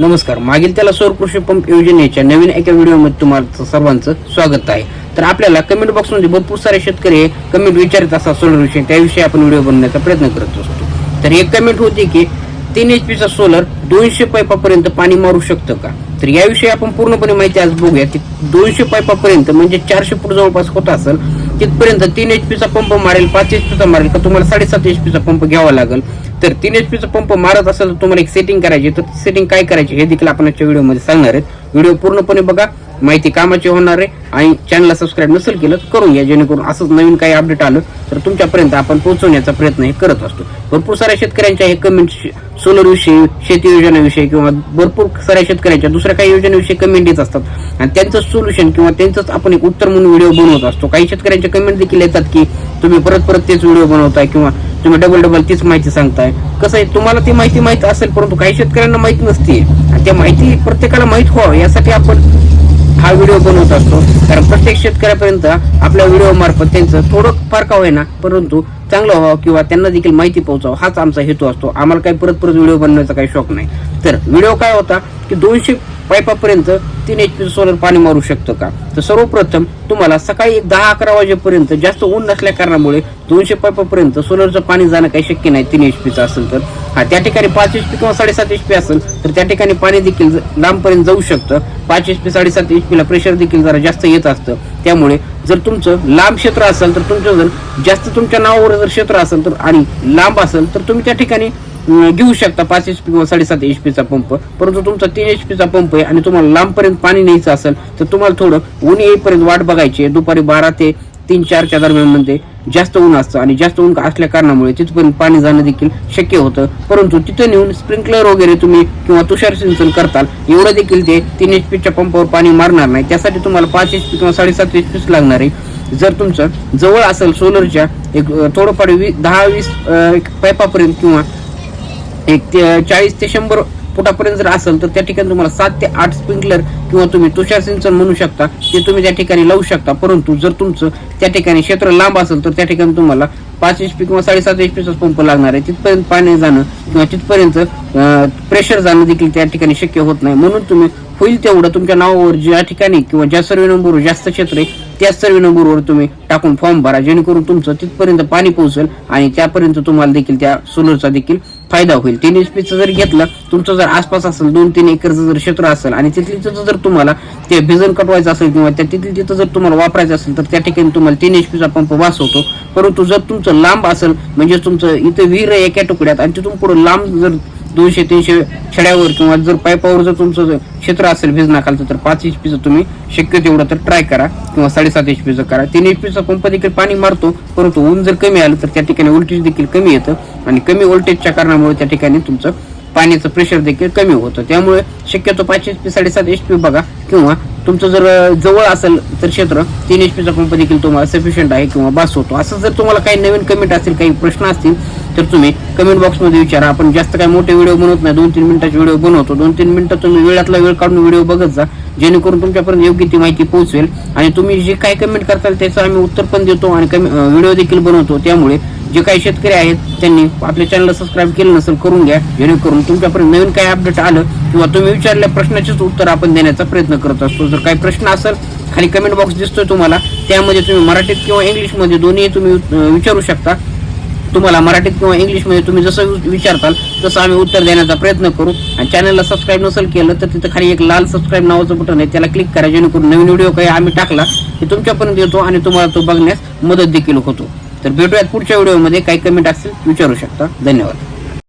नमस्कार. मागील त्याला सौर कृषी पंप योजनेच्या नवीन एका व्हिडिओमध्ये तुम्हाला सर्वांचं स्वागत आहे. तर आपल्याला कमेंट बॉक्समध्ये भरपूर सारे शेतकरी कमेंट विचारत असा सोलर विषयी. त्याविषयी आपण व्हिडिओ बनवण्याचा प्रयत्न करत असतो. तर एक कमेंट होती की तीन एच पीचा सोलर दोनशे पाईपापर्यंत पाणी मारू शकतं का? तर याविषयी आपण पूर्णपणे माहिती आज बघूया की दोनशे पाईपापर्यंत म्हणजे चारशे फूट जवळपास होत असेल तिथपर्यंत तीन एच पीचा पंप मारेल पाच एच पीचा मारेल का तुम्हाला साडेसात एच पीचा पंप घ्यावा लागेल? तर तीन एच पीचा पंप मारत असेल तर तुम्हाला एक सेटिंग करायची तर सेटिंग काय करायची हे देखील आपण आजच्या व्हिडिओमध्ये सांगणार आहेत. व्हिडिओ पूर्णपणे बघा. माहिती कामाची होणार आहे आणि चॅनलला सबस्क्राईब नसेल केलं तर करून घ्या जेणेकरून असंच नवीन काही अपडेट आलं तर तुमच्यापर्यंत आपण पोहोचवण्याचा प्रयत्न हे करत असतो. भरपूर साऱ्या शेतकऱ्यांच्या हे कमेंट सोलर विषयी शेती योजनेविषयी किंवा भरपूर साऱ्या शेतकऱ्यांच्या दुसऱ्या काही योजनेविषयी कमेंट येत असतात. आणि त्यांचं सोल्युशन किंवा त्यांचंच आपण एक उत्तर म्हणून व्हिडिओ बनवत असतो. काही शेतकऱ्यांचे कमेंट देखील येतात की तुम्ही परत परत तेच व्हिडिओ बनवताय किंवा तुम्ही डबल डबल तीच माहिती सांगताय. कसं आहे तुम्हाला ती माहिती माहीत असेल परंतु काही शेतकऱ्यांना माहीत नसते आणि त्या माहिती प्रत्येकाला माहीत व्हावं यासाठी आपण हा व्हिडिओ बनवत असतो. कारण प्रत्येक शेतकऱ्यापर्यंत आपल्या व्हिडिओ मार्फत त्यांचं थोडं फार का होईना परंतु चांगलं व्हावं किंवा त्यांना देखील माहिती पोहोचावं हाच आमचा हेतू असतो. आम्हाला काही परत परत व्हिडिओ बनवण्याचा काही शौक नाही. तर व्हिडिओ काय होता की दोनशे पाईपापर्यंत तीन एच पी सोलर पाणी मारू शकतं का? तर सर्वप्रथम तुम्हाला सकाळी एक दहा अकरा वाजेपर्यंत जास्त ऊन नसल्या कारणामुळे दोनशे पाईपापर्यंत सोलरचं पाणी जाणं काही शक्य नाही तीन एच पीचं असेल तर. हा त्या ठिकाणी पाच एच पी किंवा साडेसात एच पी असेल तर त्या ठिकाणी पाणी देखील लांबपर्यंत जाऊ शकतं. पाच एच पी साडेसात एच पीला प्रेशर देखील जरा जास्त येत असतं. त्यामुळे जर तुमचं लांब क्षेत्र असेल तर तुमचं जर जास्त तुमच्या नावावर जर क्षेत्र असेल तर आणि लांब असेल तर तुम्ही त्या ठिकाणी घेऊ शकता पाच एच पी किंवा साडेसात एच पीचा पंप. परंतु तुमचा तीन एच पीचा पंप आहे आणि तुम्हाला लांबपर्यंत पाणी न्यायचं असेल तर तुम्हाला थोडं ऊन येईपर्यंत वाट बघायची आहे. दुपारी बारा ते तीन चारच्या दरम्यानमध्ये जास्त ऊन असतं आणि जास्त ऊन असल्या कारणामुळे तिथपर्यंत पाणी जाणं देखील शक्य होतं. परंतु तिथं नेऊन स्प्रिंकलर वगैरे तुम्ही किंवा तुषार सिंचन करताल एवढं देखील ते तीन एच पीच्या पंपावर पाणी मारणार नाही. त्यासाठी तुम्हाला पाच एच पी किंवा साडेसात एच पीच लागणार आहे. जर तुमचं जवळ असेल सोलरच्या एक थोडंफार वी दहा वीस अं, एक किंवा एक ते चाळीस ते शंभर फुटापर्यंत जर असेल तर त्या ठिकाणी तुम्हाला सात ते आठ स्प्रिंकलर किंवा तुम्ही तुषार सिंचन म्हणू शकता ते तुम्ही त्या ठिकाणी लावू शकता. परंतु जर तुमचं त्या ठिकाणी क्षेत्र लांब असेल तर त्या ठिकाणी तुम्हाला पाच एच पी किंवा साडेसात एच पीचाच पंप लागणार आहे. तिथपर्यंत पाणी जाणं किंवा तिथपर्यंत प्रेशर जाणं देखील त्या ठिकाणी शक्य होत नाही. म्हणून तुम्ही होईल तेवढं तुमच्या नावावर ज्या ठिकाणी किंवा ज्या सर्वे नंबरवर जास्त क्षेत्र आहे त्या सर्वे नंबरवर तुम्ही टाकून फॉर्म भरा. जेणेकरून तुमचं तिथपर्यंत पाणी पोहोचेल आणि त्यापर्यंत तुम्हाला देखील त्या सोलरचा देखील फायदा होईल. तीन एच पीचं जर घेतलं तुमचं जर आसपास असेल दोन तीन एकरचं जर क्षेत्र असेल आणि तिथली तिथं जर तुम्हाला ते भिजन कटवायचं असेल किंवा त्या तिथली तिथं जर तुम्हाला वापरायचं असेल तर त्या ठिकाणी तुम्हाला तीन एच पीचा पंप वास होतो परंतु जर तुमचं लांब असेल म्हणजे तुमचं इथं विहीर आहे एका तुकड्यात आणि तिथून पुढे लांब जर दोनशे तीनशे छड्यावर किंवा जर पाईपावर जर तुमचं जर क्षेत्र असेल भिजनाखालचं तर पाच एच पीचं तुम्ही शक्य तेवढं तर ट्राय करा किंवा साडेसात एच पीचं करा. तीन एच पीचा पंप देखील पाणी मारतो परंतु ऊन जर कमी आलं तर त्या ठिकाणी व्होल्टेज देखील कमी येतं. आणि कमी व्होल्टेजच्या कारणामुळे त्या ठिकाणी तुमचं पाण्याचं प्रेशर देखील कमी होतं. त्यामुळे शक्यतो पाच एच पी साडेसात एच पी बघा किंवा तुमचं जर जवळ असेल तर क्षेत्र तीन एच पीचा पंप देखील तुम्हाला सफिशियंट आहे किंवा बास होतो. असं जर तुम्हाला काही नवीन कमेंट असतील काही प्रश्न असतील तर तुम्ही कमेंट बॉक्समध्ये विचारा. आपण जास्त काही मोठे व्हिडिओ बनवत नाही. दोन तीन मिनिटाचे व्हिडिओ बनवतो. दोन तीन मिनिटं तुम्ही वेळातला वेळ काढून व्हिडिओ बघत जा. जेणेकरून तुमच्यापर्यंत योग्य ती माहिती पोहोचेल. आणि तुम्ही जे काही कमेंट करताल त्याचं आम्ही उत्तर पण देतो आणि कमी व्हिडिओ देखील बनवतो. त्यामुळे जे काही शेतकरी आहेत त्यांनी आपल्या चॅनलला सबस्क्राईब केलं नसेल करून घ्या. जेणेकरून तुमच्यापर्यंत नवीन काही अपडेट आलं किंवा तुम्ही विचारल्या प्रश्नाचेच उत्तर आपण देण्याचा प्रयत्न करत असतो. जर काही प्रश्न असेल खाली कमेंट बॉक्स दिसतोय तुम्हाला त्यामध्ये तुम्ही मराठीत किंवा इंग्लिशमध्ये दोन्ही तुम्ही विचारू शकता. तुम्हाला मराठीत किंवा इंग्लिशमध्ये तुम्ही जसं वि- विचारताल तसं आम्ही उत्तर देण्याचा प्रयत्न करू. आणि चॅनलला सबस्क्राईब नसेल केलं तर तिथं खाली एक लाल सबस्क्राईब नावाचं बटन आहे त्याला क्लिक करा. जेणेकरून नवीन व्हिडिओ काही आम्ही टाकला की तुमच्यापर्यंत येतो आणि तुम्हाला तो बघण्यास मदत देखील होतो. तर भेटूयात पुढच्या व्हिडिओमध्ये. काही कमेंट असतील विचारू शकता. धन्यवाद.